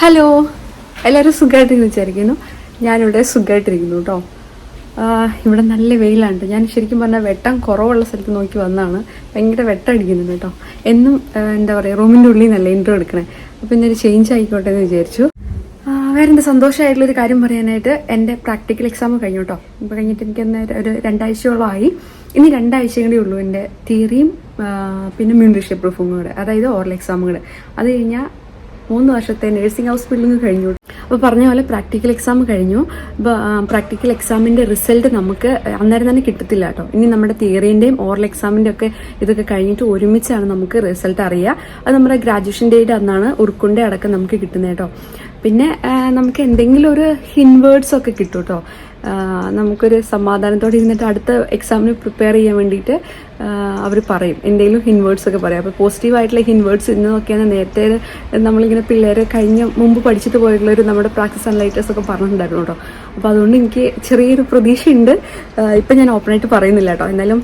Hello. എല്ലാവരും സുഖമായിട്ടിരിക്കുന്നു വിചാരിക്കുന്നു. ഞാനിവിടെ സുഖമായിട്ടിരിക്കുന്നു കേട്ടോ. ഇവിടെ നല്ല വെയിലാണ് ഞാൻ ശരിക്കും പറഞ്ഞാൽ വെട്ടം കുറവുള്ള സ്ഥലത്ത് നോക്കി വന്നാണ് ഭയങ്കര വെട്ടം അടിക്കുന്നുണ്ട് കേട്ടോ. എന്നും എന്താ പറയുക റൂമിന്റെ ഉള്ളിൽ നല്ല ഇൻട്രോ എടുക്കണേ. അപ്പോൾ ഇന്നൊരു ചേഞ്ച് ആയിക്കോട്ടെ എന്ന് വിചാരിച്ചു. വേറെ എന്റെ സന്തോഷമായിട്ടുള്ളൊരു കാര്യം പറയാനായിട്ട് എന്റെ പ്രാക്ടിക്കൽ എക്സാം കഴിഞ്ഞു കേട്ടോ. ഇപ്പോൾ കഴിഞ്ഞിട്ട് എനിക്കൊന്ന് ഒരു രണ്ടാഴ്ചയോളമായി ഇനി രണ്ടാഴ്ചയും കൂടി ഉള്ളൂ എന്റെ തിയറിയും പിന്നെ മ്യൂണിഷിപ്പ് പ്രൂഫും കൂടെ അതായത് ഓറൽ എക്സാമുകൾ അത് കഴിഞ്ഞാൽ മൂന്ന് വർഷത്തെ നഴ്സിംഗ് ഹൗസ് ബിൽഡിംഗ് കഴിഞ്ഞു. അപ്പോൾ പറഞ്ഞ പോലെ പ്രാക്ടിക്കൽ എക്സാം കഴിഞ്ഞു. പ്രാക്ടിക്കൽ എക്സാമിന്റെ റിസൾട്ട് നമുക്ക് അന്നേരം തന്നെ കിട്ടത്തില്ല കേട്ടോ. ഇനി നമ്മുടെ തിയറീന്റെയും ഓറൽ എക്സാമിന്റെ ഒക്കെ ഇതൊക്കെ കഴിഞ്ഞിട്ട് ഒരുമിച്ചാണ് നമുക്ക് റിസൾട്ട് അറിയുക. അത് നമ്മുടെ ഗ്രാജുവേഷൻ ഡേറ്റ് അന്നാണ് ഉറുക്കുണ്ടെ അടക്കം നമുക്ക് കിട്ടുന്നത് കേട്ടോ. പിന്നെ നമുക്ക് എന്തെങ്കിലും ഒരു ഹിൻവേർഡ്സ് ഒക്കെ കിട്ടും കേട്ടോ. നമുക്കൊരു സമാധാനത്തോടെ ഇരുന്നിട്ട് അടുത്ത എക്സാമിന് പ്രിപ്പയർ ചെയ്യാൻ വേണ്ടിയിട്ട് അവർ പറയും. എന്തെങ്കിലും ഹിൻവേർഡ്സ് ഒക്കെ പറയും. അപ്പോൾ പോസിറ്റീവായിട്ടുള്ള ഹിൻവേർഡ്സ് ഇന്നൊക്കെയാണ് നേരത്തെ നമ്മളിങ്ങനെ പിള്ളേരെ കഴിഞ്ഞ മുമ്പ് പഠിച്ചിട്ട് പോയിട്ടുള്ളൊരു നമ്മുടെ പ്രാക്ടീസ് അനലൈറ്റേഴ്സ് ഒക്കെ പറഞ്ഞിട്ടുണ്ടായിരുന്നു കേട്ടോ. അപ്പോൾ അതുകൊണ്ട് എനിക്ക് ചെറിയൊരു പ്രതീക്ഷയുണ്ട്. ഇപ്പം ഞാൻ ഓപ്പണായിട്ട് പറയുന്നില്ല കേട്ടോ. എന്നാലും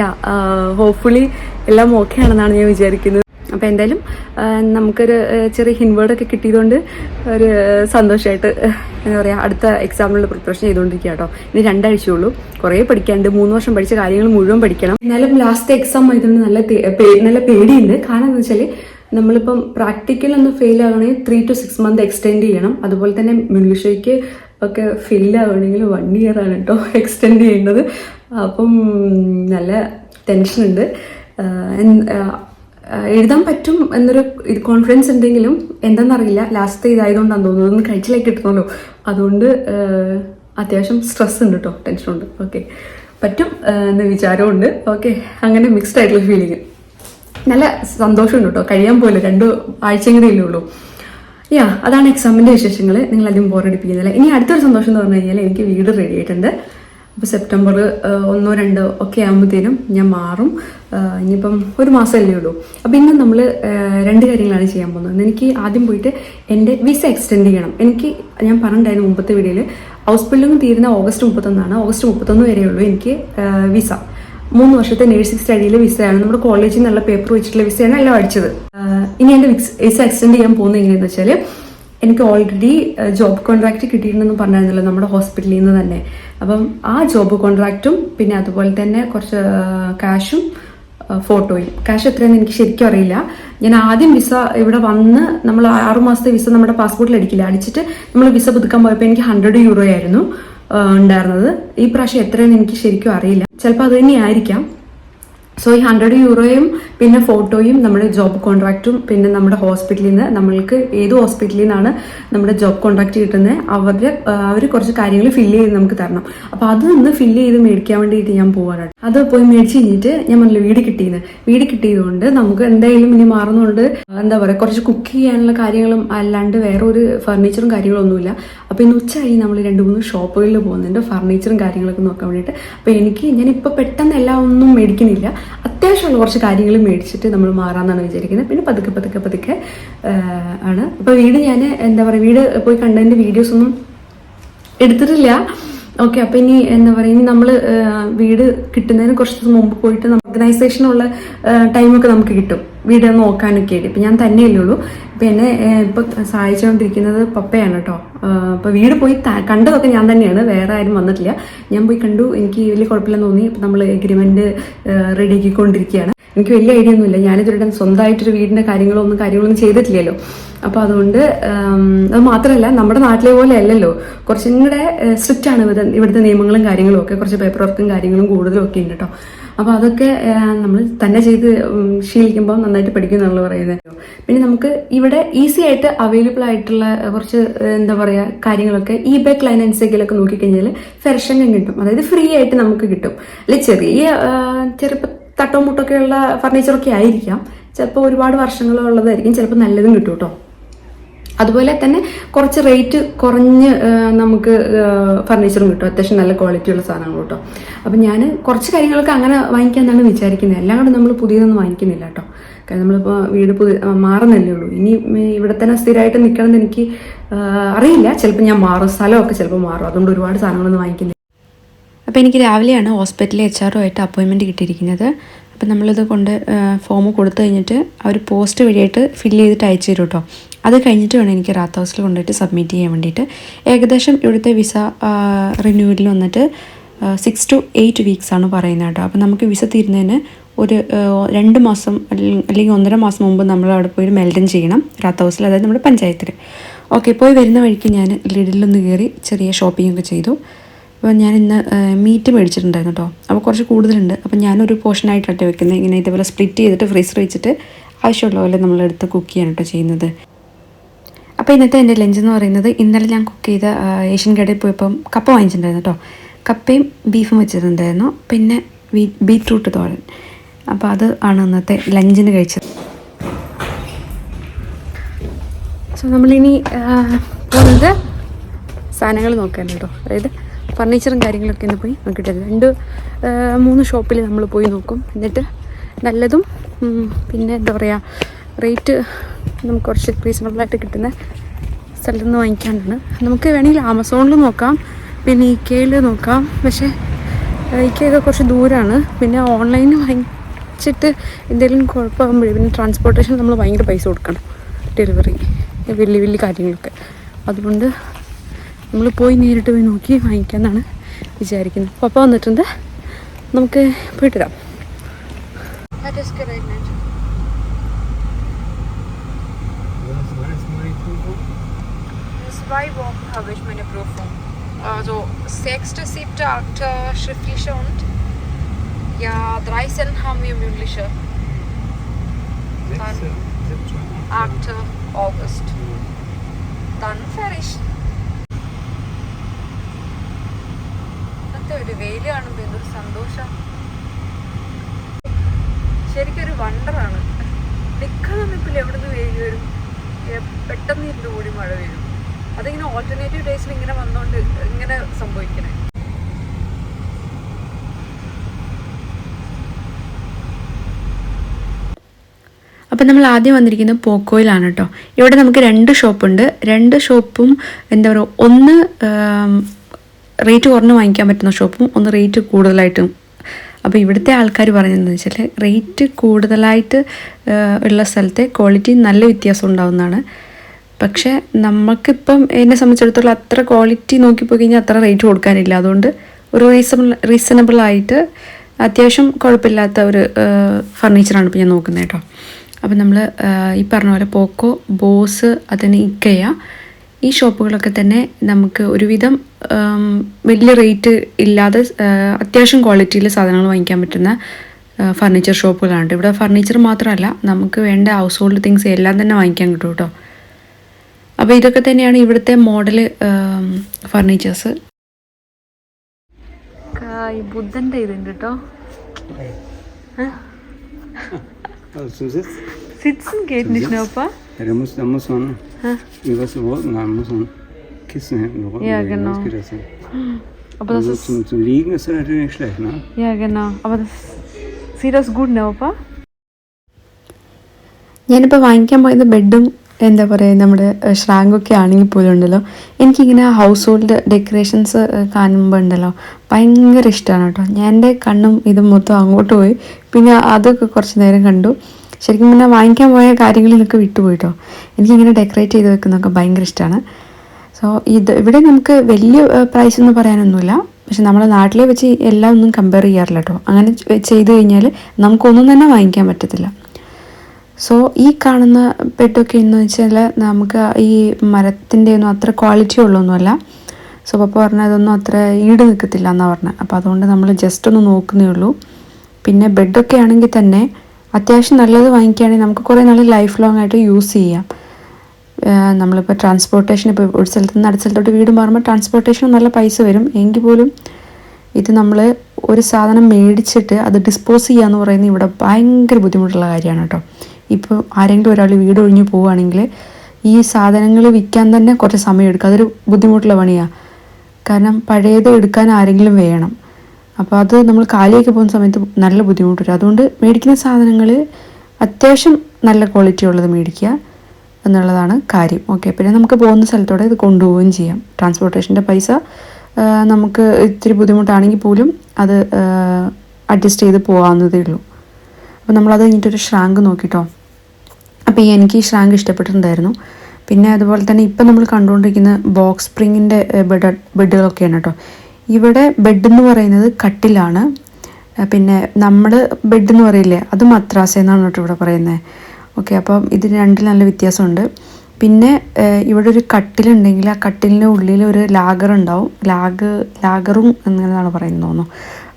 യാ ഹോപ്പ്ഫുള്ളി എല്ലാം ഓക്കെ ആണെന്നാണ് ഞാൻ വിചാരിക്കുന്നത്. അപ്പോൾ എന്തായാലും നമുക്കൊരു ചെറിയ ഹിൻവേർഡൊക്കെ കിട്ടിയതുകൊണ്ട് ഒരു സന്തോഷമായിട്ട് എന്താ പറയുക അടുത്ത എക്സാമിനുള്ള പ്രിപ്പറേഷൻ ചെയ്തുകൊണ്ടിരിക്കുക കേട്ടോ ഇനി രണ്ടാഴ്ചയുള്ളൂ. കുറേ പഠിക്കാണ്ട് മൂന്ന് വർഷം പഠിച്ച കാര്യങ്ങൾ മുഴുവൻ പഠിക്കണം. എന്നാലും ലാസ്റ്റ് എക്സാം ആയതുകൊണ്ട് നല്ല നല്ല പേടിയുണ്ട്. കാരണം എന്താ വെച്ചാൽ നമ്മളിപ്പം പ്രാക്ടിക്കൽ ഒന്ന് ഫെയിൽ ആകണമെങ്കിൽ three to six month extend ചെയ്യണം. അതുപോലെ തന്നെ മിംഗ്ലീഷയ്ക്ക് ഒക്കെ ഫെയിൽ ആവണമെങ്കിൽ വൺ ഇയർ ആണ് കേട്ടോ എക്സ്റ്റെൻഡ് ചെയ്യേണ്ടത്. അപ്പം നല്ല ടെൻഷനുണ്ട് എഴുതാൻ പറ്റും എന്നൊരു ഇത് കോൺഫിഡൻസ് ഉണ്ടെങ്കിലും എന്താണെന്നറിയില്ല ലാസ്റ്റ് ഇതായതുകൊണ്ടാണ് തോന്നുന്നത് ഒന്ന് കഴിച്ചിലേക്ക് കിട്ടുന്നല്ലോ അതുകൊണ്ട് അത്യാവശ്യം സ്ട്രെസ് ഉണ്ട് കേട്ടോ ടെൻഷനുണ്ട് ഓക്കെ പറ്റും എന്ന് എന്ന വിചാരമുണ്ട് ഓക്കെ അങ്ങനെ മിക്സ്ഡ് ആയിട്ടുള്ള ഫീലിംഗ് നല്ല സന്തോഷമുണ്ട് കേട്ടോ കഴിയാൻ പോലെ രണ്ട് ആഴ്ചയെങ്കിലേ ഉള്ളൂ. യാ അതാണ് എക്സാമിന്റെ വിശേഷങ്ങൾ നിങ്ങൾ അധികം ബോറടിപ്പിക്കുന്നില്ല ഇനി അടുത്തൊരു സന്തോഷം എന്ന് പറഞ്ഞു കഴിഞ്ഞാൽ എനിക്ക് വീട് റെഡി ആയിട്ടുണ്ട്. അപ്പോൾ സെപ്റ്റംബർ ഒന്നോ രണ്ടോ ഒക്കെ ആകുമ്പോഴത്തേനും ഞാൻ മാറും. ഇനിയിപ്പം ഒരു മാസമല്ലേ ഉള്ളൂ. അപ്പം ഇന്ന് നമ്മൾ രണ്ട് കാര്യങ്ങളാണ് ചെയ്യാൻ പോകുന്നത്. എനിക്ക് ആദ്യം പോയിട്ട് എന്റെ വിസ എക്സ്റ്റെൻഡ് ചെയ്യണം. എനിക്ക് ഞാൻ പറഞ്ഞിട്ടുണ്ടായിരുന്നു മുമ്പത്തെ വീഡിയോയിൽ ഹൗസ് ബിൽഡിംഗ് തീരുന്ന ഓഗസ്റ്റ് മുപ്പത്തൊന്നാണ്. ഓഗസ്റ്റ് മുപ്പത്തൊന്ന് ഉള്ളൂ എനിക്ക് വിസ. മൂന്ന് വർഷത്തെ നഴ്സിംഗ് സ്റ്റഡിയിലെ വിസയാണ്. നമ്മുടെ കോളേജിൽ നിന്നുള്ള പേപ്പർ വെച്ചിട്ടുള്ള വിസയാണ് എല്ലാം അടിച്ചത്. ഇനി എന്റെ വിസ എക്സ്റ്റെൻഡ് ചെയ്യാൻ പോകുന്നത് എങ്ങനെയാണെന്ന് വെച്ചാൽ എനിക്ക് ഓൾറെഡി ജോബ് കോൺട്രാക്റ്റ് കിട്ടിയിട്ടുണ്ടെന്ന് പറഞ്ഞായിരുന്നല്ലോ നമ്മുടെ ഹോസ്പിറ്റലിൽ നിന്ന് തന്നെ. അപ്പം ആ ജോബ് കോൺട്രാക്റ്റും പിന്നെ അതുപോലെ തന്നെ കുറച്ച് കാഷും ഫോട്ടോയും ക്യാഷ് എത്രയെന്ന് എനിക്ക് ശരിക്കും അറിയില്ല. ഞാൻ ആദ്യം വിസ ഇവിടെ വന്ന് നമ്മൾ ആറുമാസത്തെ വിസ നമ്മുടെ പാസ്പോർട്ടിൽ അടിക്കില്ല അടിച്ചിട്ട് നമ്മൾ വിസ പുതുക്കാൻ പോയപ്പോൾ എനിക്ക് ഹൺഡ്രഡ് യൂറോ ആയിരുന്നു ഉണ്ടായിരുന്നത്. ഈ പ്രാവശ്യം എത്രയെന്ന് എനിക്ക് ശരിക്കും അറിയില്ല. ചിലപ്പോൾ അത് തന്നെയായിരിക്കാം. സോ ഈ ഹൺഡ്രഡ് യൂറോയും പിന്നെ ഫോട്ടോയും നമ്മുടെ ജോബ് കോൺട്രാക്റ്റും പിന്നെ നമ്മുടെ ഹോസ്പിറ്റലിൽ നിന്ന് നമ്മൾക്ക് ഏത് ഹോസ്പിറ്റലിൽ നിന്നാണ് നമ്മുടെ ജോബ് കോൺട്രാക്റ്റ് കിട്ടുന്നത് അവരുടെ അവർ കുറച്ച് കാര്യങ്ങൾ ഫില്ല് ചെയ്ത് നമുക്ക് തരണം. അപ്പോൾ അത് നിന്ന് ഫില്ല് ചെയ്ത് മേടിക്കാൻ വേണ്ടിയിട്ട് ഞാൻ പോകാനാണ് അത് പോയി മേടിച്ച് കഴിഞ്ഞിട്ട് ഞാൻ പറഞ്ഞില്ല വീട് കിട്ടിയത് വീട് കിട്ടിയതുകൊണ്ട് നമുക്ക് എന്തായാലും ഇനി മാറുന്നതുകൊണ്ട് എന്താ പറയുക കുറച്ച് കുക്ക് ചെയ്യാനുള്ള കാര്യങ്ങളും അല്ലാണ്ട് വേറെ ഒരു ഫർണിച്ചറും കാര്യങ്ങളും ഒന്നുമില്ല അപ്പോൾ ഇന്ന് ഉച്ചയായി നമ്മൾ രണ്ട് മൂന്ന് ഷോപ്പുകളിൽ പോകുന്നുണ്ട്. ഫർണിച്ചറും കാര്യങ്ങളൊക്കെ നോക്കാൻ വേണ്ടിയിട്ട്. അപ്പോൾ എനിക്ക് ഞാനിപ്പോൾ പെട്ടെന്ന് എല്ലാം ഒന്നും മേടിക്കുന്നില്ല. അത്യാവശ്യമുള്ള കുറച്ച് കാര്യങ്ങൾ മേടിച്ചിട്ട് നമ്മൾ മാറാമെന്നാണ് വിചാരിക്കുന്നത്. പിന്നെ പതുക്കെ പതുക്കെ പതുക്കെ ആണ്. അപ്പോൾ വീട് ഞാൻ എന്താ പറയുക വീട് പോയി കണ്ടതിന്റെ വീഡിയോസ് ഒന്നും എടുത്തിട്ടില്ല. ഓക്കെ അപ്പോൾ ഇനി എന്താ പറയുക ഇനി നമ്മൾ വീട് കിട്ടുന്നതിന് കുറച്ച് ദിവസം മുമ്പ് പോയിട്ട് ഓർഗനൈസേഷനുള്ള ടൈമൊക്കെ നമുക്ക് കിട്ടും. വീട് നോക്കാനൊക്കെ ആയിട്ട്. ഇപ്പം ഞാൻ തന്നെയല്ലേ ഉള്ളൂ. ഇപ്പം എന്നെ ഇപ്പം സഹായിച്ചുകൊണ്ടിരിക്കുന്നത് പപ്പയാണ് കേട്ടോ. അപ്പോൾ വീട് പോയി കണ്ടതൊക്കെ ഞാൻ തന്നെയാണ്. വേറെ ആരും വന്നിട്ടില്ല. ഞാൻ പോയി കണ്ടു. എനിക്ക് വലിയ കുഴപ്പമില്ലെന്ന് തോന്നി. ഇപ്പം നമ്മൾ എഗ്രിമെന്റ് റെഡി ആക്കിക്കൊണ്ടിരിക്കുകയാണ്. എനിക്ക് വലിയ ഐഡിയ ഒന്നുമില്ല. ഞാനിതുവരെ സ്വന്തമായിട്ടൊരു വീടിന്റെ കാര്യങ്ങളൊന്നും കാര്യങ്ങളൊന്നും ചെയ്തിട്ടില്ലല്ലോ. അപ്പോൾ അതുകൊണ്ട് അത് മാത്രമല്ല നമ്മുടെ നാട്ടിലെ പോലെ അല്ലല്ലോ. കുറച്ചും കൂടെ സ്ട്രിക്റ്റ് ആണ് ഇവിടുത്തെ നിയമങ്ങളും കാര്യങ്ങളും ഒക്കെ. കുറച്ച് പേപ്പർ വർക്കും കാര്യങ്ങളും കൂടുതലും ഒക്കെ ഉണ്ട് കേട്ടോ. അപ്പോൾ അതൊക്കെ നമ്മൾ തന്നെ ചെയ്ത് ശീലിക്കുമ്പോൾ നന്നായിട്ട് പഠിക്കും എന്നുള്ള പറയുന്നത്. പിന്നെ നമുക്ക് ഇവിടെ ഈസി ആയിട്ട് അവൈലബിൾ ആയിട്ടുള്ള കുറച്ച് എന്താ പറയുക കാര്യങ്ങളൊക്കെ ഈ ബേ അനുസരിക്കലൊക്കെ നോക്കിക്കഴിഞ്ഞാൽ ഫെർഷനും കിട്ടും. അതായത് ഫ്രീ ആയിട്ട് നമുക്ക് കിട്ടും. അല്ലെ ചെറിയ ചെറുപ്പം തട്ടോ മുട്ടൊക്കെയുള്ള ഫർണിച്ചറൊക്കെ ആയിരിക്കാം. ചിലപ്പോൾ ഒരുപാട് വർഷങ്ങളുള്ളതായിരിക്കും ചിലപ്പോൾ നല്ലതും കിട്ടും കേട്ടോ അതുപോലെ തന്നെ കുറച്ച് റേറ്റ് കുറഞ്ഞ് നമുക്ക് ഫർണിച്ചറും കിട്ടും. അത്യാവശ്യം നല്ല ക്വാളിറ്റി ഉള്ള സാധനങ്ങൾ കേട്ടോ. അപ്പം ഞാൻ കുറച്ച് കാര്യങ്ങളൊക്കെ അങ്ങനെ വാങ്ങിക്കാന്നാണ് വിചാരിക്കുന്നത്. എല്ലാം കൂടെ നമ്മൾ പുതിയതൊന്നും വാങ്ങിക്കുന്നില്ല കേട്ടോ. കാരണം നമ്മളിപ്പോൾ വീട് പുതിയ മാറുന്നല്ലേ ഉള്ളൂ. ഇനി ഇവിടെ തന്നെ സ്ഥിരമായിട്ട് നിൽക്കണമെന്ന് എനിക്ക് അറിയില്ല. ചിലപ്പോൾ ഞാൻ മാറും. സ്ഥലമൊക്കെ ചിലപ്പോൾ മാറും. അതുകൊണ്ട് ഒരുപാട് സാധനങ്ങളൊന്നും വാങ്ങിക്കുന്നില്ല. അപ്പോൾ എനിക്ക് രാവിലെയാണ് ഹോസ്പിറ്റലിൽ എച്ച് ആർ ആയിട്ട് അപ്പോയിൻമെന്റ് കിട്ടിയിരിക്കുന്നത്. അപ്പോൾ നമ്മളിത് കൊണ്ട് ഫോം കൊടുത്തു കഴിഞ്ഞിട്ട് അവർ പോസ്റ്റ് വഴിയായിട്ട് ഫില്ല് ചെയ്തിട്ട് അയച്ചു തരും കേട്ടോ അത് കഴിഞ്ഞിട്ട് വേണം എനിക്ക് റാത്ത് ഹൗസിൽ കൊണ്ടുപോയിട്ട് സബ്മിറ്റ് ചെയ്യാൻ വേണ്ടിയിട്ട്. ഏകദേശം ഇവിടുത്തെ വിസ റിന്യൂവലിൽ വന്നിട്ട് സിക്സ് ടു എയ്റ്റ് വീക്സ് ആണ് പറയുന്നത് കേട്ടോ. അപ്പോൾ നമുക്ക് വിസ തീരുന്നതിന് ഒരു രണ്ട് മാസം അല്ലെങ്കിൽ ഒന്നര മാസം മുമ്പ് നമ്മൾ അവിടെ പോയി മെൽഡൻ ചെയ്യണം റാത്ത് ഹൗസിൽ അതായത് നമ്മുടെ പഞ്ചായത്തിൽ ഓക്കെ പോയി വരുന്ന വഴിക്ക് ഞാൻ ലിഡിലൊന്ന് കയറി ചെറിയ ഷോപ്പിംഗ് ഒക്കെ ചെയ്തു. അപ്പോൾ ഞാൻ ഇന്ന് മീറ്റ് മേടിച്ചിട്ടുണ്ടായിരുന്നു കേട്ടോ. അപ്പോൾ കുറച്ച് കൂടുതലുണ്ട്. അപ്പോൾ ഞാനൊരു പോർഷനായിട്ടാണ് വെക്കുന്നത് ഇങ്ങനെ ഇതേപോലെ സ്പ്ലിറ്റ് ചെയ്തിട്ട് ഫ്രീസർ വെച്ചിട്ട് ആവശ്യമുള്ള പോലെ നമ്മളെടുത്ത് കുക്ക് ചെയ്യാൻ കേട്ടോ ചെയ്യുന്നത്. അപ്പോൾ ഇന്നത്തെ എന്റെ ലഞ്ച് എന്ന് പറയുന്നത് ഇന്നലെ ഞാൻ കുക്ക് ചെയ്ത ഏഷ്യൻ കടയിൽ പോയപ്പം കപ്പ വാങ്ങിച്ചിട്ടുണ്ടായിരുന്നു കേട്ടോ കപ്പയും ബീഫും വെച്ചിട്ടുണ്ടായിരുന്നു. പിന്നെ ബീറ്റ്റൂട്ട് തോരൻ. അപ്പോൾ അത് ആണ് ഇന്നത്തെ ലഞ്ചിന് കഴിച്ചത്. സോ നമ്മളിനി പോകുന്നത് സാധനങ്ങൾ നോക്കാൻ കേട്ടോ അതായത് ഫർണിച്ചറും കാര്യങ്ങളൊക്കെ ഒന്ന് പോയി നോക്കിയിട്ട് രണ്ട് മൂന്ന് ഷോപ്പിൽ നമ്മൾ പോയി നോക്കും. എന്നിട്ട് നല്ലതും പിന്നെ എന്താ പറയുക റേറ്റ് നമുക്ക് കുറച്ച് റീസണബിളായിട്ട് കിട്ടുന്ന സ്ഥലത്ത് നിന്ന് വാങ്ങിക്കാനാണ് നമുക്ക് വേണമെങ്കിൽ ആമസോണിൽ നോക്കാം പിന്നെ ഇക്കയിൽ നോക്കാം. പക്ഷേ ഇക്കയൊക്കെ കുറച്ച് ദൂരമാണ് പിന്നെ ഓൺലൈനിൽ വാങ്ങിച്ചിട്ട് എന്തെങ്കിലും കുഴപ്പമാകുമ്പോഴേ പിന്നെ ട്രാൻസ്പോർട്ടേഷൻ നമ്മൾ ഭയങ്കര പൈസ കൊടുക്കണം. ഡെലിവറി വലിയ വലിയ കാര്യങ്ങളൊക്കെ അതുകൊണ്ട് നമ്മൾ പോയി നേരിട്ട് പോയി നോക്കി വാങ്ങിക്കാമെന്നാണ് വിചാരിക്കുന്നത്. പപ്പ വന്നിട്ടുണ്ട്. നമുക്ക് പോയിട്ട് Zwei Also 6. 7. 8. schriftliche und ja, 13 haben wir mündliche. Dann 8. August. Dann fertig. ഒരു വെയിൽ കാണുമ്പോൾ എന്തൊരു സന്തോഷം ശരിക്കൊരു വണ്ടറാണ് നിൽക്കാൻ നിപ്പില്ല എവിടെ വെയിൽ വരും പെട്ടെന്ന് ഇരുണ്ട് കൂടി മഴ വരും അതിങ്ങനെ ഓൾട്ടർനേറ്റീവ് ഡേയ്സിൽ ഇങ്ങനെ വന്നുകൊണ്ട് ഇങ്ങനെ സംഭവിക്കണേ. അപ്പം നമ്മൾ ആദ്യം വന്നിരിക്കുന്നത് പോക്കോയിലാണ് കേട്ടോ ഇവിടെ നമുക്ക് രണ്ട് ഷോപ്പുണ്ട്. രണ്ട് ഷോപ്പും എന്താ പറയുക ഒന്ന് റേറ്റ് കുറഞ്ഞ് വാങ്ങിക്കാൻ പറ്റുന്ന ഷോപ്പും ഒന്ന് റേറ്റ് കൂടുതലായിട്ടും. അപ്പോൾ ഇവിടുത്തെ ആൾക്കാർ പറയുന്നത് വെച്ചാൽ റേറ്റ് കൂടുതലായിട്ട് ഉള്ള സ്ഥലത്തെ ക്വാളിറ്റി നല്ല വ്യത്യാസം ഉണ്ടാവുന്നതാണ്. പക്ഷേ നമുക്കിപ്പം എന്നെ സംബന്ധിച്ചിടത്തോളം അത്ര ക്വാളിറ്റി നോക്കിപ്പോയി കഴിഞ്ഞാൽ അത്ര റേറ്റ് കൊടുക്കാനില്ല. അതുകൊണ്ട് ഒരു റീസണബിൾ റീസണബിൾ ആയിട്ട് അത്യാവശ്യം കുഴപ്പമില്ലാത്ത ഒരു ഫർണിച്ചറാണ് ഇപ്പോൾ ഞാൻ നോക്കുന്നത് കേട്ടോ. അപ്പം നമ്മൾ ഈ പറഞ്ഞ പോലെ പോക്കോ ബോസ് അതിന് ഇക്കയ ഈ ഷോപ്പുകളൊക്കെ തന്നെ നമുക്ക് ഒരുവിധം വലിയ റേറ്റ് ഇല്ലാതെ അത്യാവശ്യം ക്വാളിറ്റിയിൽ സാധനങ്ങൾ വാങ്ങിക്കാൻ പറ്റുന്ന ഫർണിച്ചർ ഷോപ്പുകളാണ് ഇവിടെ ഫർണിച്ചർ മാത്രമല്ല നമുക്ക് വേണ്ട ഹൗസ് ഹോൾഡ് തിങ്സ് എല്ലാം തന്നെ വാങ്ങിക്കാൻ കിട്ടും കേട്ടോ. അപ്പോൾ ഇതൊക്കെ തന്നെയാണ് ഇവിടുത്തെ മോഡൽ ഫർണിച്ചേഴ്സ് ബുദ്ധന്റെ ഇതുണ്ട് കേട്ടോ. ഞാനിപ്പോ വാങ്ങിക്കാൻ പോയത് ബെഡും എന്താ പറയുക നമ്മുടെ ഷ്രാങ്കൊക്കെ ആണെങ്കിൽ പോലും ഉണ്ടല്ലോ. എനിക്കിങ്ങനെ ഹൗസ് ഹോൾഡ് ഡെക്കറേഷൻസ് കാണുമ്പോൾ ഉണ്ടല്ലോ ഭയങ്കര ഇഷ്ടമാണ് കേട്ടോ. ഞാൻ എന്റെ കണ്ണും ഇതും മൊത്തം അങ്ങോട്ട് പോയി. പിന്നെ അതൊക്കെ കുറച്ച് നേരം കണ്ടു. ശരിക്കും പിന്നെ വാങ്ങിക്കാൻ പോയ കാര്യങ്ങളിലൊക്കെ വിട്ടുപോയിട്ടോ എനിക്കിങ്ങനെ ഡെക്കറേറ്റ് ചെയ്ത് വെക്കുന്നതൊക്കെ ഭയങ്കര ഇഷ്ടമാണ് സോ ഇത് ഇവിടെ നമുക്ക് വലിയ പ്രൈസ് എന്ന് പറയാനൊന്നുമില്ല. പക്ഷെ നമ്മുടെ നാട്ടിലെ വെച്ച് എല്ലാം ഒന്നും കമ്പയർ ചെയ്യാറില്ല കേട്ടോ. അങ്ങനെ ചെയ്ത് കഴിഞ്ഞാൽ നമുക്കൊന്നും തന്നെ വാങ്ങിക്കാൻ പറ്റത്തില്ല. സോ ഈ കാണുന്ന പെട്ടൊക്കെ എന്ന് വെച്ചാൽ നമുക്ക് ഈ മരത്തിന്റെ ഒന്നും അത്ര ക്വാളിറ്റി ഉള്ളൊന്നുമല്ല. സോ പപ്പ പറഞ്ഞാൽ അതൊന്നും അത്ര ഈട് നിൽക്കത്തില്ല എന്നാണ് പറഞ്ഞത് അപ്പോൾ അതുകൊണ്ട് നമ്മൾ ജസ്റ്റ് ഒന്ന് നോക്കുന്നേ ഉള്ളൂ. പിന്നെ ബെഡൊക്കെ ആണെങ്കിൽ തന്നെ അത്യാവശ്യം നല്ലത് വാങ്ങിക്കുകയാണെങ്കിൽ നമുക്ക് കുറേ നാൾ ലൈഫ് ലോങ് ആയിട്ട് യൂസ് ചെയ്യാം. നമ്മളിപ്പോൾ ട്രാൻസ്പോർട്ടേഷൻ ഇപ്പോൾ ഒരു സ്ഥലത്ത് നിന്ന് അടുത്ത സ്ഥലത്തോട്ട് വീട് മാറുമ്പോൾ ട്രാൻസ്പോർട്ടേഷൻ നല്ല പൈസ വരും. എങ്കിൽ പോലും ഇത് നമ്മൾ ഒരു സാധനം മേടിച്ചിട്ട് അത് ഡിസ്പോസ് ചെയ്യുക എന്ന് പറയുന്നത് ഇവിടെ ഭയങ്കര ബുദ്ധിമുട്ടുള്ള കാര്യമാണ് കേട്ടോ. ഇപ്പോൾ ആരെങ്കിലും ഒരാൾ വീട് ഒഴിഞ്ഞു പോവുകയാണെങ്കിൽ ഈ സാധനങ്ങൾ വിൽക്കാൻ തന്നെ കുറച്ച് സമയം എടുക്കും. അതൊരു ബുദ്ധിമുട്ടുള്ള പണിയാണ് കാരണം പഴയത് എടുക്കാൻ ആരെങ്കിലും വേണം. അപ്പോൾ അത് നമ്മൾ കാലിയൊക്കെ പോകുന്ന സമയത്ത് നല്ല ബുദ്ധിമുട്ട് വരും. അതുകൊണ്ട് മേടിക്കുന്ന സാധനങ്ങൾ അത്യാവശ്യം നല്ല ക്വാളിറ്റി ഉള്ളത് മേടിക്കുക എന്നുള്ളതാണ് കാര്യം. ഓക്കെ പിന്നെ നമുക്ക് പോകുന്ന സ്ഥലത്തോടെ ഇത് കൊണ്ടുപോവുകയും ചെയ്യാം. ട്രാൻസ്പോർട്ടേഷന്റെ പൈസ നമുക്ക് ഇത്തിരി ബുദ്ധിമുട്ടാണെങ്കിൽ പോലും അത് അഡ്ജസ്റ്റ് ചെയ്ത് പോകാവുന്നതേ ഉള്ളൂ. അപ്പോൾ നമ്മളത് കഴിഞ്ഞിട്ടൊരു ഷ്രാങ്ക് നോക്കിട്ടോ. അപ്പോൾ ഈ എനിക്ക് ഈ ഷ്രാങ്ക് ഇഷ്ടപ്പെട്ടിട്ടുണ്ടായിരുന്നു. പിന്നെ അതുപോലെ തന്നെ ഇപ്പം നമ്മൾ കണ്ടുകൊണ്ടിരിക്കുന്ന ബോക്സ് സ്പ്രിങ്ങിന്റെ ബെഡ് ബെഡുകളൊക്കെയാണ് കേട്ടോ. ഇവിടെ ബെഡ് എന്ന് പറയുന്നത് കട്ടിലാണ്. പിന്നെ നമ്മൾ ബെഡ് എന്ന് പറയില്ലേ അത് മദ്രാസ് എന്നാണ് കേട്ടോ ഇവിടെ പറയുന്നത് ഓക്കെ അപ്പം ഇത് രണ്ടിൽ നല്ല വ്യത്യാസമുണ്ട്. പിന്നെ ഇവിടെ ഒരു കട്ടിലുണ്ടെങ്കിൽ ആ കട്ടിലിന്റെ ഉള്ളിൽ ഒരു ലാഗർ ഉണ്ടാവും. ലാഗ് ലാഗറും എന്നാണ് പറയുന്നത് തോന്നുന്നു.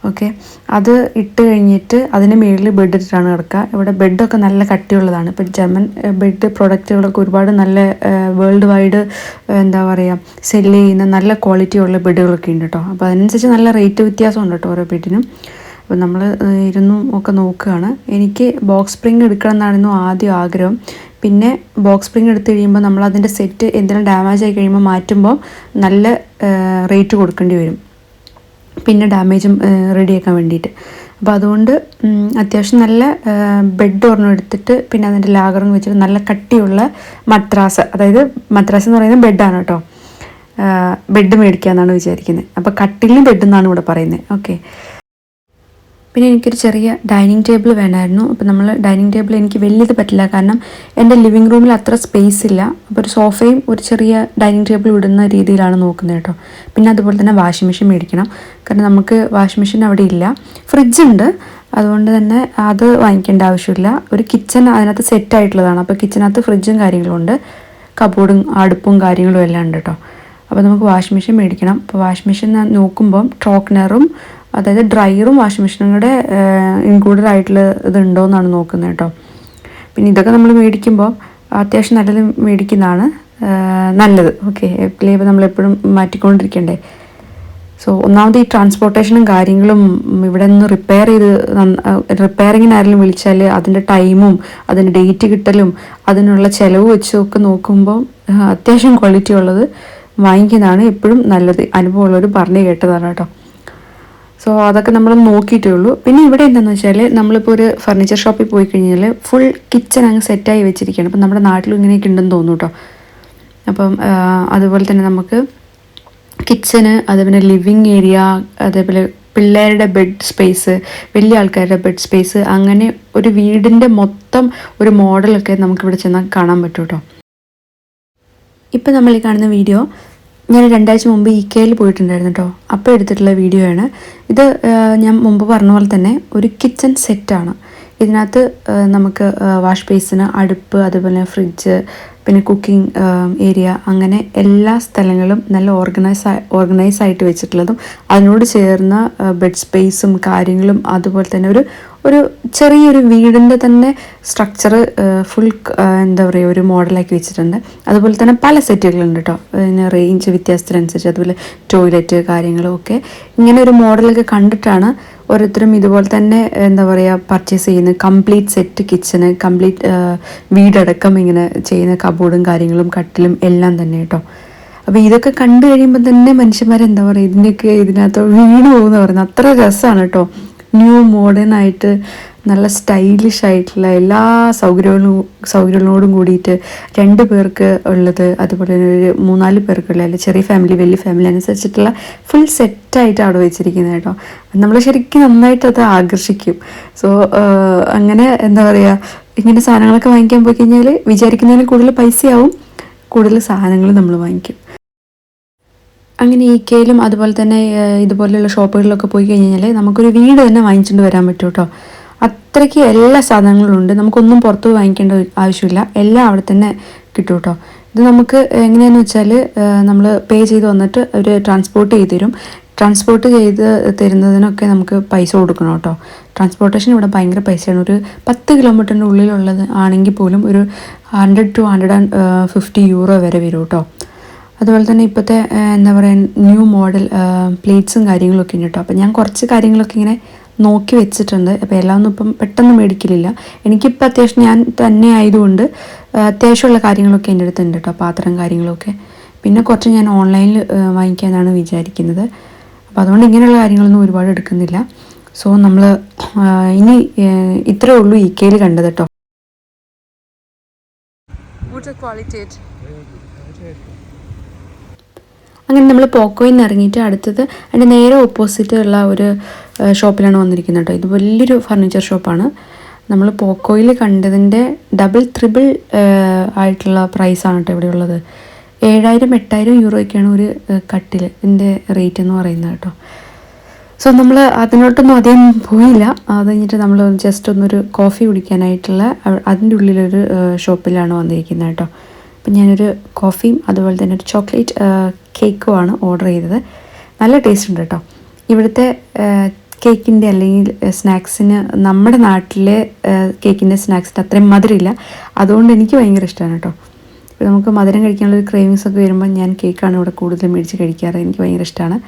ഓക്കെ അത് ഇട്ട് കഴിഞ്ഞിട്ട് അതിന് മുകളിൽ ബെഡ് ഇട്ടിട്ടാണ് കിടക്കുക ഇവിടെ ബെഡൊക്കെ നല്ല കട്ടിയുള്ളതാണ്. ഇപ്പം ജർമ്മൻ ബെഡ് പ്രൊഡക്റ്റുകളൊക്കെ ഒരുപാട് നല്ല വേൾഡ് വൈഡ് എന്താ പറയുക സെല്ല് ചെയ്യുന്ന നല്ല ക്വാളിറ്റി ഉള്ള ബെഡുകളൊക്കെ ഉണ്ട് കേട്ടോ അപ്പോൾ അതിനനുസരിച്ച് നല്ല റേറ്റ് വ്യത്യാസം ഉണ്ട് കേട്ടോ ഓരോ ബെഡിനും അപ്പോൾ നമ്മൾ ഇരുന്നു ഒക്കെ നോക്കുകയാണ്. എനിക്ക് ബോക്സ് സ്പ്രിങ് എടുക്കണം എന്നായിരുന്നു ആദ്യം ആഗ്രഹം. പിന്നെ ബോക്സ് സ്പ്രിങ് എടുത്തു കഴിയുമ്പോൾ നമ്മൾ അതിന്റെ സെറ്റ് എന്തെങ്കിലും ഡാമേജ് ആയി കഴിയുമ്പോൾ മാറ്റുമ്പോൾ നല്ല റേറ്റ് കൊടുക്കേണ്ടി വരും. പിന്നെ ഡാമേജും റെഡിയാക്കാൻ വേണ്ടിയിട്ട്. അപ്പോൾ അതുകൊണ്ട് അത്യാവശ്യം നല്ല ബെഡ് ഒരെണ്ണം എടുത്തിട്ട് പിന്നെ അതിന്റെ ലാഗറും വെച്ചിട്ട് നല്ല കട്ടിയുള്ള മദ്രാസ് അതായത് മദ്രാസ് എന്ന് പറയുന്നത് ബെഡാണ് കേട്ടോ. ബെഡ് മേടിക്കുക എന്നാണ് വിചാരിക്കുന്നത് അപ്പോൾ കട്ടിലിന് ബെഡ് എന്നാണ് ഇവിടെ പറയുന്നത് ഓക്കെ പിന്നെ എനിക്കൊരു ചെറിയ ഡൈനിങ് ടേബിൾ വേണമായിരുന്നു. അപ്പോൾ നമ്മൾ ഡൈനിങ് ടേബിൾ എനിക്ക് വലിയത് പറ്റില്ല. കാരണം എന്റെ ലിവിങ് റൂമിൽ അത്ര സ്പേസ് ഇല്ല. അപ്പോൾ ഒരു സോഫയും ഒരു ചെറിയ ഡൈനിങ് ടേബിൾ ഇടുന്ന രീതിയിലാണ് നോക്കുന്നത് കേട്ടോ. പിന്നെ അതുപോലെ തന്നെ വാഷിംഗ് മെഷീൻ മേടിക്കണം. കാരണം നമുക്ക് വാഷിംഗ് മെഷീൻ അവിടെ ഇല്ല. ഫ്രിഡ്ജ് ഉണ്ട്. അതുകൊണ്ട് തന്നെ അത് വാങ്ങിക്കേണ്ട ആവശ്യമില്ല. ഒരു കിച്ചൺ അതിനകത്ത് സെറ്റ് ആയിട്ടുള്ളതാണ്. അപ്പോൾ കിച്ചനകത്ത് ഫ്രിഡ്ജും കാര്യങ്ങളും ഉണ്ട്. കബോർഡും അടുപ്പും കാര്യങ്ങളും എല്ലാം ഉണ്ട് കേട്ടോ. അപ്പോൾ നമുക്ക് വാഷിംഗ് മെഷീൻ മേടിക്കണം. അപ്പോൾ വാഷിംഗ് മെഷീൻ നോക്കുമ്പം ട്രോക്നറും അതായത് ഡ്രയറും വാഷിംഗ് മെഷീനും കൂടെ ഇൻക്ലൂഡഡ് ആയിട്ടുള്ള ഇതുണ്ടോ എന്നാണ് നോക്കുന്നത് കേട്ടോ. പിന്നെ ഇതൊക്കെ നമ്മൾ മേടിക്കുമ്പോൾ അത്യാവശ്യം നല്ലത് മേടിക്കുന്നതാണ് നല്ലത്. ഓക്കെ എപ്പോഴും നമ്മളെപ്പോഴും മാറ്റിക്കൊണ്ടിരിക്കണ്ടേ. സോ ഒന്നാമത് ഈ ട്രാൻസ്പോർട്ടേഷനും കാര്യങ്ങളും ഇവിടെ നിന്ന് റിപ്പയർ ചെയ്ത് റിപ്പയറിങ്ങിന് ആരെങ്കിലും വിളിച്ചാൽ അതിന്റെ ടൈമും അതിന്റെ ഡേറ്റ് കിട്ടലും അതിനുള്ള ചിലവ് വെച്ചും ഒക്കെ നോക്കുമ്പോൾ അത്യാവശ്യം ക്വാളിറ്റി ഉള്ളത് വാങ്ങിക്കുന്നതാണ് എപ്പോഴും നല്ലത്. അനുഭവമുള്ളവർ പറഞ്ഞു കേട്ടതാണ് കേട്ടോ. സോ അതൊക്കെ നമ്മൾ നോക്കിയിട്ടേ ഉള്ളൂ. പിന്നെ ഇവിടെ എന്താണെന്ന് വെച്ചാൽ നമ്മളിപ്പോൾ ഒരു ഫർണിച്ചർ ഷോപ്പിൽ പോയി കഴിഞ്ഞാൽ ഫുൾ കിച്ചൺ അങ്ങ് സെറ്റായി വെച്ചിരിക്കുകയാണ്. അപ്പം നമ്മുടെ നാട്ടിലും ഇങ്ങനെയൊക്കെ ഉണ്ടെന്ന് തോന്നുന്നു കേട്ടോ അപ്പം അതുപോലെ തന്നെ നമുക്ക് കിച്ചന് അതേപോലെ ലിവിങ് ഏരിയ അതേപോലെ പിള്ളേരുടെ ബെഡ് സ്പേസ് വലിയ ആൾക്കാരുടെ ബെഡ് സ്പേസ് അങ്ങനെ ഒരു വീടിന്റെ മൊത്തം ഒരു മോഡലൊക്കെ നമുക്കിവിടെ ചെന്നാൽ കാണാൻ പറ്റും കേട്ടോ ഇപ്പം നമ്മൾ ഈ കാണുന്ന വീഡിയോ ഞാൻ രണ്ടാഴ്ച മുമ്പ് ഇ കെയിൽ പോയിട്ടുണ്ടായിരുന്നു കേട്ടോ അപ്പോൾ എടുത്തിട്ടുള്ള വീഡിയോ ആണ് ഇത് ഞാൻ മുമ്പ് പറഞ്ഞ പോലെ തന്നെ ഒരു കിച്ചൺ സെറ്റാണ്. ഇതിനകത്ത് നമുക്ക് വാഷ് ബേസിന് അടുപ്പ് അതുപോലെ ഫ്രിഡ്ജ് പിന്നെ കുക്കിംഗ് ഏരിയ അങ്ങനെ എല്ലാ സ്ഥലങ്ങളും നല്ല ഓർഗനൈസ് ഓർഗനൈസ് ആയിട്ട് വെച്ചിട്ടുള്ളതും അതിനോട് ചേർന്ന ബെഡ് സ്പേസും കാര്യങ്ങളും അതുപോലെ തന്നെ ഒരു ഒരു ചെറിയൊരു വീടിന്റെ തന്നെ സ്ട്രക്ചർ ഫുൾ എന്താ പറയുക ഒരു മോഡലാക്കി വെച്ചിട്ടുണ്ട്. അതുപോലെ തന്നെ പല സെറ്റുകളുണ്ട് കേട്ടോ പിന്നെ റേഞ്ച് വ്യത്യാസത്തിനനുസരിച്ച് അതുപോലെ ടോയ്ലറ്റ് കാര്യങ്ങളും ഒക്കെ ഇങ്ങനെ ഒരു മോഡലൊക്കെ കണ്ടിട്ടാണ് ഓരോരുത്തരും ഇതുപോലെ തന്നെ എന്താ പറയുക പർച്ചേസ് ചെയ്യുന്ന കംപ്ലീറ്റ് സെറ്റ് കിച്ചന് കംപ്ലീറ്റ് വീടടക്കം ഇങ്ങനെ ചെയ്യുന്ന കബോർഡും കാര്യങ്ങളും കട്ടിലും എല്ലാം തന്നെ കേട്ടോ. അപ്പോൾ ഇതൊക്കെ കണ്ടു കഴിയുമ്പോൾ തന്നെ മനുഷ്യന്മാരെന്താ പറയുക ഇതിന്റെയൊക്കെ ഇതിനകത്ത് വീണ് പോകുന്ന പറയുന്നത് അത്ര രസമാണ് കേട്ടോ. ന്യൂ മോഡേൺ ആയിട്ട് നല്ല സ്റ്റൈലിഷ് ആയിട്ടുള്ള എല്ലാ സൗകര്യങ്ങളും സൗകര്യങ്ങളോടും കൂടിയിട്ട് രണ്ട് പേർക്ക് ഉള്ളത് അതുപോലെ തന്നെ ഒരു മൂന്നാൽ പേർക്കുള്ള അല്ലെങ്കിൽ ചെറിയ ഫാമിലി വലിയ ഫാമിലി അനുസരിച്ചിട്ടുള്ള ഫുൾ സെറ്റായിട്ട് അവിടെ വെച്ചിരിക്കുന്നത് കേട്ടോ. നമ്മൾ ശരിക്കും നന്നായിട്ട് അത് ആകർഷിക്കും. സോ അങ്ങനെ എന്താ പറയുക ഇങ്ങനെ സാധനങ്ങളൊക്കെ വാങ്ങിക്കാൻ പോയി കഴിഞ്ഞാൽ വിചാരിക്കുന്നതിന് കൂടുതൽ പൈസയാവും കൂടുതൽ സാധനങ്ങൾ നമ്മൾ വാങ്ങിക്കും. അങ്ങനെ ഈ കെയിലും അതുപോലെ തന്നെ ഇതുപോലെയുള്ള ഷോപ്പുകളിലൊക്കെ പോയി കഴിഞ്ഞാൽ നമുക്കൊരു വീട് തന്നെ വാങ്ങിച്ചുകൊണ്ട് വരാൻ പറ്റും കേട്ടോ. അത്രയ്ക്ക് എല്ലാ സാധനങ്ങളും ഉണ്ട്. നമുക്കൊന്നും പുറത്ത് വാങ്ങിക്കേണ്ട ആവശ്യമില്ല. എല്ലാം അവിടെ തന്നെ കിട്ടും കേട്ടോ ഇത് നമുക്ക് എങ്ങനെയാന്ന് വെച്ചാൽ നമ്മൾ പേ ചെയ്ത് വന്നിട്ട് അവർ ട്രാൻസ്പോർട്ട് ചെയ്ത് തരും. ട്രാൻസ്പോർട്ട് ചെയ്ത് തരുന്നതിനൊക്കെ നമുക്ക് പൈസ കൊടുക്കണം കേട്ടോ ട്രാൻസ്പോർട്ടേഷൻ ഇവിടെ ഭയങ്കര പൈസയാണ്. ഒരു പത്ത് കിലോമീറ്ററിന്റെ ഉള്ളിലുള്ളത് ആണെങ്കിൽ പോലും ഒരു hundred to hundred and fifty euro വരെ വരും കേട്ടോ അതുപോലെ തന്നെ ഇപ്പോഴത്തെ എന്താ പറയുക ന്യൂ മോഡൽ പ്ലേറ്റ്സും കാര്യങ്ങളൊക്കെ ഉണ്ട് കേട്ടോ അപ്പോൾ ഞാൻ കുറച്ച് കാര്യങ്ങളൊക്കെ ഇങ്ങനെ നോക്കി വെച്ചിട്ടുണ്ട്. അപ്പോൾ എല്ലാം ഒന്നും ഇപ്പം പെട്ടെന്ന് മേടിക്കലില്ല. എനിക്കിപ്പോൾ അത്യാവശ്യം ഞാൻ തന്നെ ആയതുകൊണ്ട് അത്യാവശ്യമുള്ള കാര്യങ്ങളൊക്കെ എന്റെ അടുത്തുണ്ട് കേട്ടോ പാത്രം കാര്യങ്ങളൊക്കെ. പിന്നെ കുറച്ച് ഞാൻ ഓൺലൈനിൽ വാങ്ങിക്കാനാണ് വിചാരിക്കുന്നത്. അപ്പോൾ അതുകൊണ്ട് ഇങ്ങനെയുള്ള കാര്യങ്ങളൊന്നും ഒരുപാട് എടുക്കുന്നില്ല. സോ നമ്മൾ ഇനി ഇത്രയേ ഇത്രേ ഉള്ളൂ ഈ കെയിൽ കണ്ടത് കേട്ടോ. Quality Qualität. അങ്ങനെ നമ്മൾ പോക്കോയിൽ നിന്ന് ഇറങ്ങിയിട്ട് അടുത്തത് അതിന്റെ നേരെ ഓപ്പോസിറ്റ് ഉള്ള ഒരു ഷോപ്പിലാണ് വന്നിരിക്കുന്നത് കേട്ടോ ഇത് വലിയൊരു ഫർണിച്ചർ ഷോപ്പാണ് നമ്മൾ പോക്കോയിൽ കണ്ടതിന്റെ ഡബിൾ ത്രിബിൾ ആയിട്ടുള്ള പ്രൈസാണ് കേട്ടോ ഇവിടെ ഉള്ളത്. ഏഴായിരം എട്ടായിരം യൂറോയ്ക്കാണ് ഒരു കട്ടിൽ ഇതിന്റെ റേറ്റ് എന്ന് പറയുന്നത് കേട്ടോ സോ നമ്മൾ അതിനോട്ടൊന്നും അധികം പോയില്ല. അത് കഴിഞ്ഞിട്ട് നമ്മൾ ജസ്റ്റ് ഒന്നൊരു കോഫി കുടിക്കാനായിട്ടുള്ള അതിന്റെ ഉള്ളിലൊരു ഷോപ്പിലാണ് വന്നിരിക്കുന്നത് കേട്ടോ അപ്പം ഞാനൊരു കോഫിയും അതുപോലെ തന്നെ ഒരു ചോക്ലേറ്റ് കേക്കുമാണ് ഓർഡർ ചെയ്തത്. നല്ല ടേസ്റ്റ് ഉണ്ട് കേട്ടോ. ഇവിടുത്തെ കേക്കിന്റെ അല്ലെങ്കിൽ സ്നാക്സിന് നമ്മുടെ നാട്ടിലെ കേക്കിന്റെ സ്നാക്സിന് അത്രയും മധുരമില്ല. അതുകൊണ്ട് എനിക്ക് ഭയങ്കര ഇഷ്ടമാണ് കേട്ടോ. ഇപ്പോൾ നമുക്ക് മധുരം കഴിക്കാനുള്ള ഒരു ക്രേവിങ്സ് ഒക്കെ വരുമ്പോൾ ഞാൻ കേക്കാണ് ഇവിടെ കൂടുതൽ മേടിച്ച് കഴിക്കാറ്. എനിക്ക് ഭയങ്കര ഇഷ്ടമാണ്.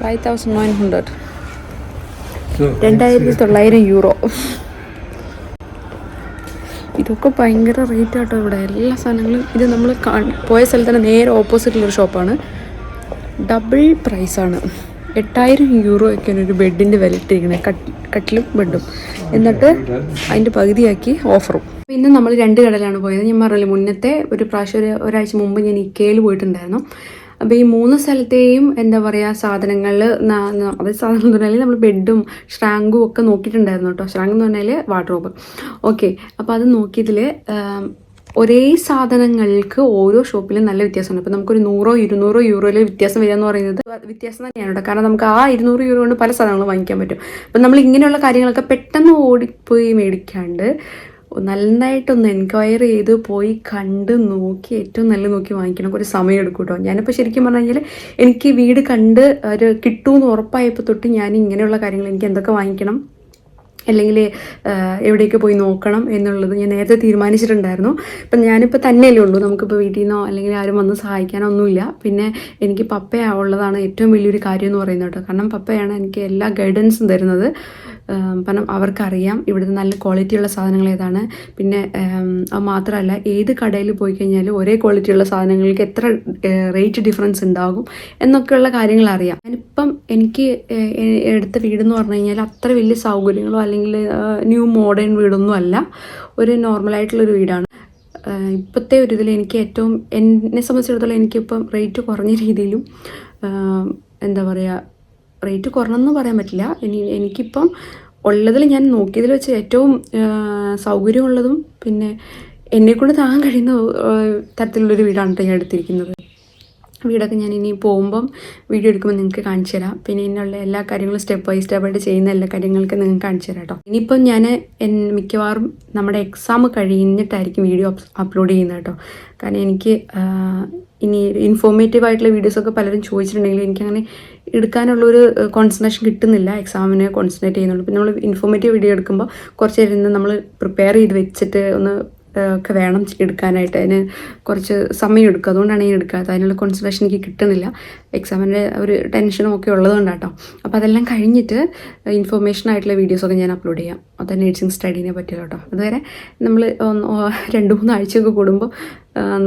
ഫൈവ് രണ്ടായിരത്തി തൊള്ളായിരം യൂറോ. ഇതൊക്കെ ഭയങ്കര റേറ്റ് ആട്ടോ ഇവിടെ. എല്ലാ സാധനങ്ങളും ഇത് നമ്മൾ പോയ സ്ഥലത്ത് തന്നെ നേരെ ഓപ്പോസിറ്റുള്ളൊരു ഷോപ്പാണ് ഡബിൾ പ്രൈസാണ് എട്ടായിരം യൂറോ ഒക്കെയാണ് ഒരു ബെഡിന്റെ വില ഇട്ടിരിക്കുന്നത് കട്ടിലും ബെഡും. എന്നിട്ട് അതിന്റെ പകുതിയാക്കി ഓഫറും പിന്നെ നമ്മൾ രണ്ട് കടലാണ് പോയത്. ഞാൻ പറഞ്ഞില്ലേ മുന്നത്തെ ഒരു പ്രാവശ്യം ഒരു ഒരാഴ്ച മുമ്പ് ഞാൻ ഈ ഇക്കയിൽ പോയിട്ടുണ്ടായിരുന്നു. അപ്പോൾ ഈ മൂന്ന് സ്ഥലത്തെയും എന്താ പറയുക സാധനങ്ങൾ അതായത് സാധനം എന്ന് പറഞ്ഞാൽ നമ്മൾ ബെഡും ഷ്രാങ്കും ഒക്കെ നോക്കിയിട്ടുണ്ടായിരുന്നു കേട്ടോ. ഷ്രാങ്ക് എന്ന് പറഞ്ഞാൽ വാർഡ്രോബ്. ഓക്കെ. അപ്പോൾ അത് നോക്കിയതിൽ ഒരേ സാധനങ്ങൾക്ക് ഓരോ ഷോപ്പിലും നല്ല വ്യത്യാസമുണ്ട്. അപ്പോൾ നമുക്കൊരു നൂറോ ഇരുന്നൂറോ യൂറോയിലെ വ്യത്യാസം വരിക എന്ന് പറയുന്നത് വ്യത്യാസം തന്നെയാണ് കേട്ടോ. കാരണം നമുക്ക് ആ ഇരുന്നൂറ് യൂറോ കൊണ്ട് പല സാധനങ്ങളും വാങ്ങിക്കാൻ പറ്റും. അപ്പം നമ്മൾ ഇങ്ങനെയുള്ള കാര്യങ്ങളൊക്കെ പെട്ടെന്ന് ഓടിപ്പോയി മേടിക്കാണ്ട് നന്നായിട്ടൊന്ന് എൻക്വയറി ചെയ്ത് പോയി കണ്ട് നോക്കി ഏറ്റവും നല്ല നോക്കി വാങ്ങിക്കണം. കുറച്ച് സമയം എടുക്കും കേട്ടോ ഞാനിപ്പോൾ ശരിക്കും പറഞ്ഞു കഴിഞ്ഞാൽ എനിക്ക് വീട് കണ്ട് ഒരു കിട്ടുമെന്ന് ഉറപ്പായപ്പോൾ തൊട്ട് ഞാൻ ഇങ്ങനെയുള്ള കാര്യങ്ങൾ എനിക്ക് എന്തൊക്കെ വാങ്ങിക്കണം? അല്ലെങ്കിൽ എവിടേക്ക് പോയി നോക്കണം എന്നുള്ളത് ഞാൻ നേരത്തെ തീരുമാനിച്ചിട്ടുണ്ടായിരുന്നു. ഇപ്പം ഞാനിപ്പോൾ തന്നെയല്ലേ ഉള്ളൂ. നമുക്കിപ്പോൾ വീട്ടിൽ നിന്നോ അല്ലെങ്കിൽ ആരും വന്ന് സഹായിക്കാനൊന്നുമില്ല. പിന്നെ എനിക്ക് പപ്പയാ ഉള്ളതാണ് ഏറ്റവും വലിയൊരു കാര്യം എന്ന് പറയുന്നത് കേട്ടോ. കാരണം പപ്പയാണ് എനിക്ക് എല്ലാ ഗൈഡൻസും തരുന്നത്. കാരണം അവർക്കറിയാം ഇവിടുത്തെ നല്ല ക്വാളിറ്റിയുള്ള സാധനങ്ങൾ ഏതാണ്. പിന്നെ അത് മാത്രമല്ല ഏത് കടയിൽ പോയി കഴിഞ്ഞാലും ഒരേ ക്വാളിറ്റിയുള്ള സാധനങ്ങൾക്ക് എത്ര റേറ്റ് ഡിഫറൻസ് ഉണ്ടാകും എന്നൊക്കെയുള്ള കാര്യങ്ങൾ അറിയാം ഞാനിപ്പം എനിക്ക് എടുത്ത വീടെന്ന് പറഞ്ഞു കഴിഞ്ഞാൽ അത്ര വലിയ സൗകര്യങ്ങളോ ന്യൂ മോഡേൺ വീടൊന്നും അല്ല ഒരു നോർമലായിട്ടുള്ളൊരു വീടാണ്. ഇപ്പോഴത്തെ ഒരു ഇതിൽ എനിക്ക് ഏറ്റവും എന്നെ സംബന്ധിച്ചിടത്തോളം എനിക്കിപ്പം റേറ്റ് കുറഞ്ഞ രീതിയിലും എന്താ പറയുക റേറ്റ് കുറഞ്ഞെന്ന് പറയാൻ പറ്റില്ല. ഇനി എനിക്കിപ്പം ഉള്ളതിൽ ഞാൻ നോക്കിയതിൽ വെച്ച് ഏറ്റവും സൗകര്യമുള്ളതും പിന്നെ എന്നെക്കൊണ്ട് താങ്ങാൻ കഴിയുന്ന തരത്തിലുള്ളൊരു വീടാണ് ഞാൻ എടുത്തിരിക്കുന്നത്. വീടൊക്കെ ഞാൻ ഇനി പോകുമ്പം വീഡിയോ എടുക്കുമ്പോൾ നിങ്ങൾക്ക് കാണിച്ചു തരാം. പിന്നെ ഇതിനുള്ള എല്ലാ കാര്യങ്ങളും സ്റ്റെപ്പ് ബൈ സ്റ്റെപ്പായിട്ട് ചെയ്യുന്ന എല്ലാ കാര്യങ്ങൾക്കും നിങ്ങൾക്ക് കാണിച്ചു തരാം കേട്ടോ. ഇനിയിപ്പം ഞാൻ മിക്കവാറും നമ്മുടെ എക്സാം കഴിഞ്ഞിട്ടായിരിക്കും വീഡിയോ അപ്ലോഡ് ചെയ്യുന്നത് കേട്ടോ. കാരണം എനിക്ക് ഇനി ഇൻഫോർമേറ്റീവ് ആയിട്ടുള്ള വീഡിയോസൊക്കെ പലരും ചോദിച്ചിട്ടുണ്ടെങ്കിൽ എനിക്കങ്ങനെ എടുക്കാനുള്ളൊരു കോൺസെൻട്രേഷൻ കിട്ടുന്നില്ല എക്സാമിന് കോൺസെൻട്രേറ്റ് ചെയ്യുന്നുള്ളൂ. പിന്നെ നമ്മൾ ഇൻഫോർമേറ്റീവ് വീഡിയോ എടുക്കുമ്പോൾ കുറച്ച് നേരം നമ്മൾ പ്രിപ്പയർ ചെയ്ത് വെച്ചിട്ട് ഒന്ന് ഒക്കെ വേണം എടുക്കാനായിട്ട്. അതിന് കുറച്ച് സമയം എടുക്കും. അതുകൊണ്ടാണ് ഞാൻ എടുക്കാത്തത്. അതിനുള്ള കോൺസെൻട്രേഷൻ എനിക്ക് കിട്ടുന്നില്ല. എക്സാമിന്റെ ഒരു ടെൻഷനും ഒക്കെ ഉള്ളതുകൊണ്ടാട്ടോ അപ്പോൾ അതെല്ലാം കഴിഞ്ഞിട്ട് ഇൻഫോർമേഷൻ ആയിട്ടുള്ള വീഡിയോസൊക്കെ ഞാൻ അപ്ലോഡ് ചെയ്യാം. അത് നേഴ്സിംഗ് സ്റ്റഡീനെ പറ്റില്ല കേട്ടോ അതുവരെ നമ്മൾ രണ്ട് മൂന്ന് ആഴ്ചയൊക്കെ കൂടുമ്പോൾ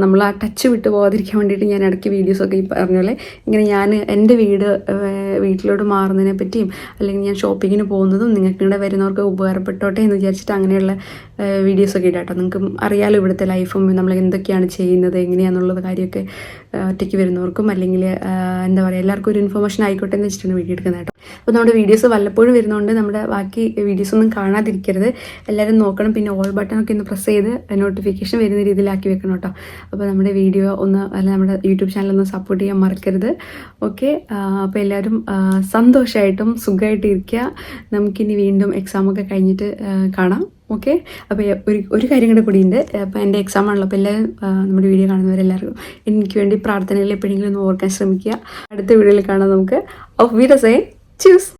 നമ്മൾ ആ ടച്ച് വിട്ട് പോകാതിരിക്കാൻ വേണ്ടിയിട്ട് ഞാൻ ഇടയ്ക്ക് വീഡിയോസൊക്കെ ഈ പറഞ്ഞ പോലെ ഇങ്ങനെ ഞാൻ എന്റെ വീട് വീട്ടിലോട്ട് മാറുന്നതിനെ പറ്റിയും അല്ലെങ്കിൽ ഞാൻ ഷോപ്പിങ്ങിന് പോകുന്നതും നിങ്ങൾക്ക് ഇവിടെ വരുന്നവർക്ക് ഉപകാരപ്പെട്ടോട്ടെ എന്ന് വിചാരിച്ചിട്ട് അങ്ങനെയുള്ള വീഡിയോസൊക്കെ ഇടാട്ടോ കേട്ടോ നിങ്ങൾക്ക് അറിയാലോ ഇവിടുത്തെ ലൈഫും നമ്മൾ എന്തൊക്കെയാണ് ചെയ്യുന്നത് എങ്ങനെയാണെന്നുള്ളത് കാര്യമൊക്കെ ഒറ്റയ്ക്ക് വരുന്നവർക്കും അല്ലെങ്കിൽ എന്താ പറയുക എല്ലാവർക്കും ഒരു ഇൻഫർമേഷൻ ആയിക്കോട്ടെ എന്ന് വെച്ചിട്ടാണ് വീഡിയോ എടുക്കുന്നത് കേട്ടോ. അപ്പോൾ നമ്മുടെ വീഡിയോസ് വല്ലപ്പോഴും വരുന്നതുകൊണ്ട് നമ്മുടെ ബാക്കി വീഡിയോസ് ഒന്നും കാണാതിരിക്കരുത്. എല്ലാവരും നോക്കണം പിന്നെ ഓൾ ബട്ടൺ ഒക്കെ ഒന്ന് പ്രസ് ചെയ്ത് നോട്ടിഫിക്കേഷൻ വരുന്ന രീതിയിലാക്കി വെക്കണം കേട്ടോ. അപ്പോൾ നമ്മുടെ വീഡിയോ ഒന്ന് അല്ല നമ്മുടെ യൂട്യൂബ് ചാനൽ ഒന്ന് സപ്പോർട്ട് ചെയ്യാൻ മറക്കരുത്. ഓക്കെ അപ്പോൾ എല്ലാവരും സന്തോഷമായിട്ടും സുഖമായിട്ട് ഇരിക്കുക നമുക്കിനി വീണ്ടും എക്സാമൊക്കെ കഴിഞ്ഞിട്ട് കാണാം. ഓക്കെ അപ്പോൾ ഒരു ഒരു കാര്യം കൂടെ കൂടി ഉണ്ട് അപ്പോൾ എന്റെ എക്സാം ആണല്ലോ. അപ്പോൾ എല്ലാവരും നമ്മുടെ വീഡിയോ കാണുന്നവരെല്ലാവർക്കും എനിക്ക് വേണ്ടി പ്രാർത്ഥനയിൽ എപ്പോഴെങ്കിലും ഒന്ന് ഓർക്കാൻ ശ്രമിക്കുക. അടുത്ത വീഡിയോയിൽ കാണാം നമുക്ക്. Of വീഡസേ choose